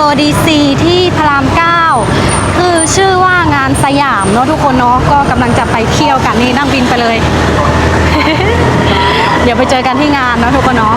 โซดีซีที่พรรามเก้าคือชื่อว่างานสยามเนาะทุกคนเนาะก็กำลังจะไปเที่ยวกันนี่นั่งบินไปเลย เดี๋ยวไปเจอกันที่งานเนาะทุกคนเนาะ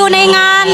อยู่ในงาน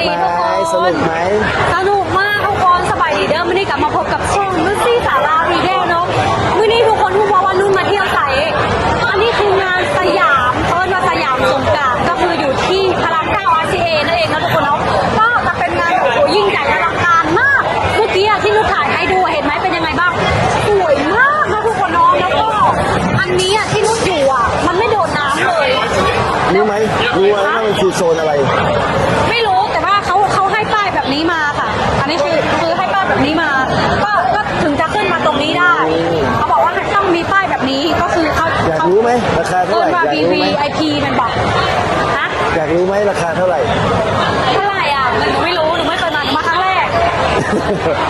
สนุกไหมสนุกมากทุกคนสบายดีเด้อมื่อนี้กลับมาพบกับช่องนุชซี่สาราวีเดลเนาะมื่อนี้ทุกคนรู้ว่าวันนุ่นมาเที่ยวใสอันนี้คืองานสยามเอิ้นว่าสยามสงกรานต์ก็คืออยู่ที่พระรามเก้า RCA นั่นเองนะทุกคนเนาะก็จะเป็นงานโอ้โหยิ่งใหญ่อลังการมากเมื่อกี้อะที่นุชถ่ายให้ดูเห็นไหมเป็นยังไงบ้างสวยมากนะทุกคนเนาะแล้วก็อันนี้อะที่นุชอยู่อะมันไม่โดนน้ำเลยรู้ไหมรู้ไหมว่ามันคือโซนอะไร ไม่รู้ นี้มาค่ะ อันนี้คือคือให้ป้ายแบบนี้มา ก็ก็ถึงจะขึ้นมาตรงนี้ได้ เขาบอกว่าต้องมีป้ายแบบนี้ก็คือเขาอยากเขารู้ไหมราคาเท่าเอิไหร่นว่า อยากรู้ไหม VVIP มันบอกนะอยากรู้ไหมราคาเท่าไหร่ เท่าไหร่อะหนูไม่รู้หนูไม่เคยมาหนูมาครั้งแรก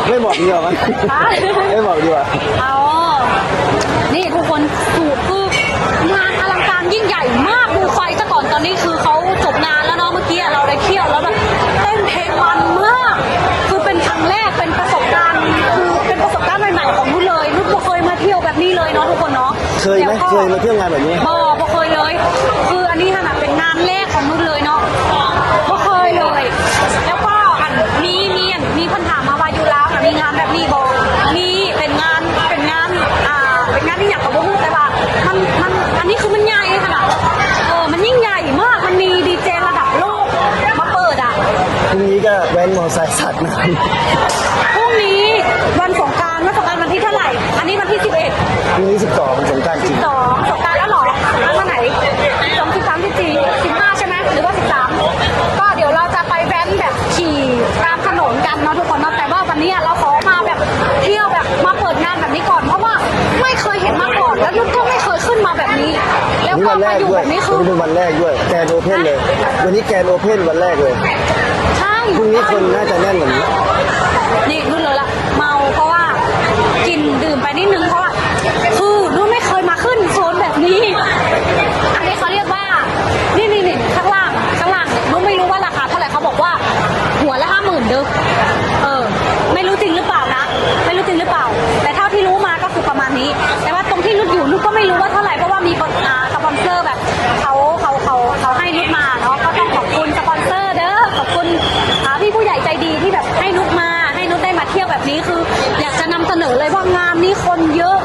ไม่บอกดีกว่ามั้ยฮะ ไม่บอกดีกว่า เอา นี่ทุกคนสูตรคืองานอลังการยิ่งใหญ่มากดูไฟซะก่อนตอนนี้คือเขาจบงานแล้วเนาะเมื่อกี้เราได้เที่ยวแล้วแบบเต้นเพลงมันมาก คือเป็นครั้งแรกเป็นประสบการณ์คือเป็นประสบการณ์ใหม่ๆของนุ่นเลยนุ่นบ่เคยมาเที่ยวแบบนี้เลยเนาะทุกคนเนาะเคยไหมแล้วก็เคยมาเที่ยวงานแบบนี้บ่บ่เคยเลย คืออันนี้ขนาดเป็นงานแรกของนุ่นเลยเนาะบ่เคยเลย แล้วก็อันมีมีอันมีปัญหามมาว่าอยู่แล้วน่ะมีงานแบบนี้บ่มี เป็นงานที่อยากกับบ่ฮู้แต่ว่ามันมันอันนี้คือมันใหญ่ขนาดเออมันยิ่งใหญ่มากมันมีดีเจระดับโลกมาเปิดอะพรุ่งนี้ก็แว้นมอเตอร์ไซค์สัตว์นะพรุ่งนี้วันสงกรารวันสงกรารวันที่เท่าไหร่ อันนี้วันที่ 11 พรุ่งนี้12สงกราร นี่ก็วันแรมากอยู่ด้วแบยบนี้วัคืนอนี้เป็นวันแรกด้วย แกนโอเพนเลย วันนี้แกนโอเพนวันแรกเลย ใช่พรุ่งนี้คนน่าจะแน่นกว่านี้ นี่นุ่นเลยละ เมาเพราะว่ากินดื่มไปนิดนึงเพราะว่าคือนุ่นไม่เคยมาขึ้นโซนแบบนี้ อันนี้เขาเรียกว่า นี่นี่นี่ข้างล่างข้างล่างเนี่ยนุ่นไม่รู้ว่าราคาเท่าไหร่เขาบอกว่า หัวละห้าหมื่นเด้อ เออ ไม่รู้จริงหรือเปล่านะ ไม่รู้จริงหรือเปล่า แต่เท่าที่รู้มาก็คือประมาณนี้ แต่ว่าตรงที่นุชอยู่นุชก็ไม่รู้ว่าเท่าไหร่เพราะว่ามีคนอ่าสปอนเซอ คนเยอะ